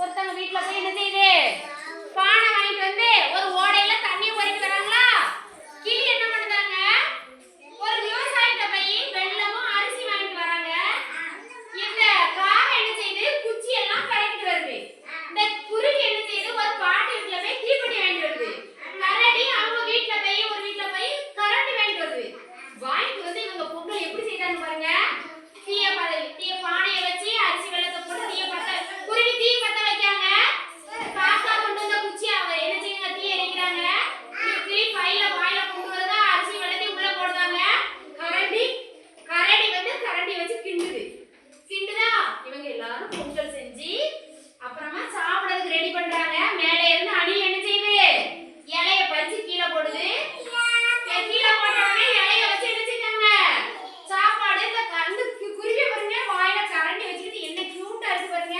ஒருத்தங்க வீட்டுல போய் என்ன செய்யுது பொழுது கீழே போட்டோடனே இலைய வச்சு வச்சுக்கோங்க சாப்பாடு இந்த கண்டு குருவி பாருங்க வாயில கரண்டி வச்சுக்கிட்டு என்ன கியூட்டா இருக்கு பாருங்க.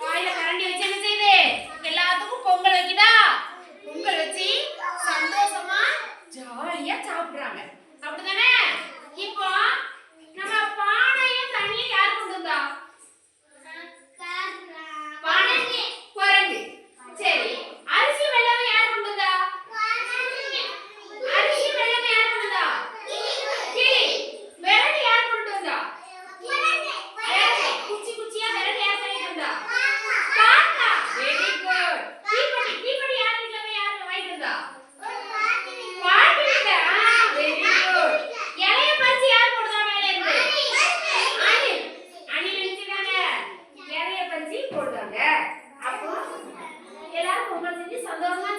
வாயில கரண்டி வச்சு செய்யுது? எல்லாத்துக்கும் பொங்கல் வைக்குதா? பொங்கல் வச்சு சந்தோஷமா ஜாலியா சாப்பிடுறாங்க. அப்படிதானே சொல்றாங்க அப்போ எல்லாரும் பொங்கல் செஞ்சு சந்தோஷமா